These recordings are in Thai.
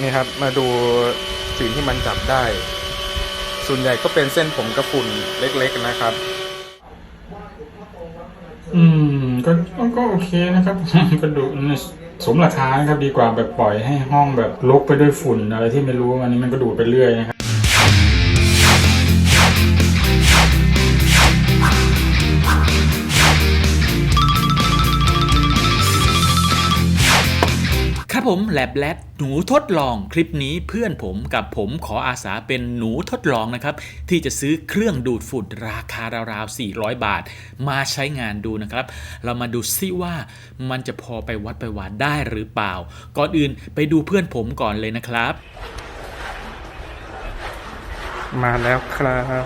นี่ครับ มาดูสิ่งที่มันจับได้ ส่วนใหญ่ก็เป็นเส้นผมกระฝุ่นเล็ก ๆนะครับ อืม ก็ก็โอเคนะครับ ก็ดูสมราคานะครับดีกว่าแบบปล่อยให้ห้องแบบลกไปด้วยฝุ่นอะไรที่ไม่รู้อันนี้มันก็ดูดไปเรื่อยนะครับ ครับผมแลบแลดหนูทดลองคลิปนี้เพื่อนผมกับผมขออาสาเป็นหนูทดลองนะครับ ที่จะซื้อเครื่องดูดฝุ่นราคาราวๆ 400 บาท มาใช้งานดูนะครับ เรามาดูซิว่ามันจะพอไปวัดไปวาดได้หรือเปล่า ก่อนอื่นไปดูเพื่อนผมก่อนเลยนะครับ มาแล้วครับ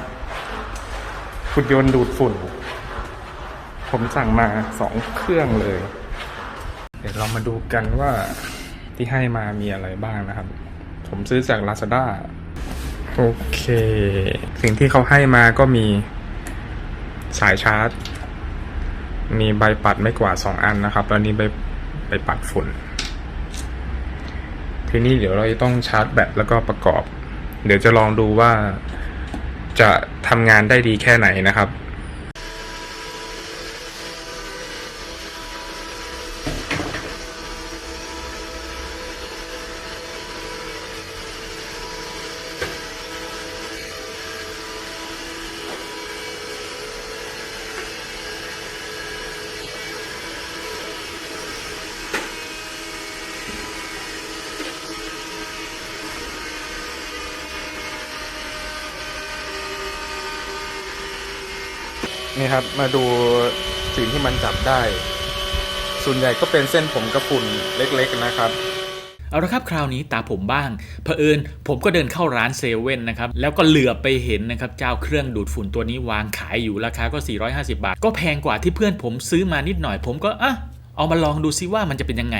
หุ่นยนต์ดูดฝุ่น ผมสั่งมาสองเครื่องเลย เดี๋ยวเรามาดูกันว่า ที่ให้มามีอะไรบ้างนะครับ ผมซื้อจาก Lazada โอเค สิ่งที่เขาให้มาก็มีสายชาร์จ มีใบปัดไม่กว่าดสองอันนะครับ แล้วนี้ใบใบปัดฝุ่น ทีนี้เดี๋ยวเราจะต้องชาร์จแบตแล้วก็ประกอบ เดี๋ยวจะลองดูว่าจะทำงานได้ดีแค่ไหนนะครับ นี่ครับ มาดูสิ่งที่มันจับได้ ส่วนใหญ่ก็เป็นเส้นผมกระฝุ่นเล็กๆนะครับเอาละครับคราวนี้ตาผมบ้างเผอิญผมก็เดินเข้าร้านเซเว่นนะครับแล้วก็เหลือไปเห็นนะครับเจ้าเครื่องดูดฝุ่นตัวนี้วางขายอยู่ราคาก็ 450 บาท ก็แพงกว่าที่เพื่อนผมซื้อมานิดหน่อย ผมก็อะเอามาลองดูซิว่ามันจะเป็นยังไง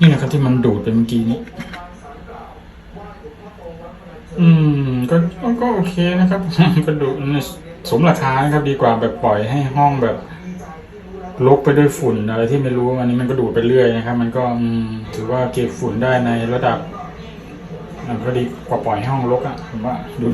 นี่นะครับที่มันดูดไปเมื่อกี้นี้ อืม ก็ก็โอเคนะครับ ก็ดูสมราคานะครับ ดีกว่าแบบปล่อยให้ห้องแบบรกไปด้วยฝุ่นอะไรที่ไม่รู้อันนี้มันก็ดูดไปเรื่อยนะครับ มันก็ถือว่าเก็บฝุ่นได้ในระดับก็ดีกว่าปล่อยให้ห้องรกอะผมว่าดู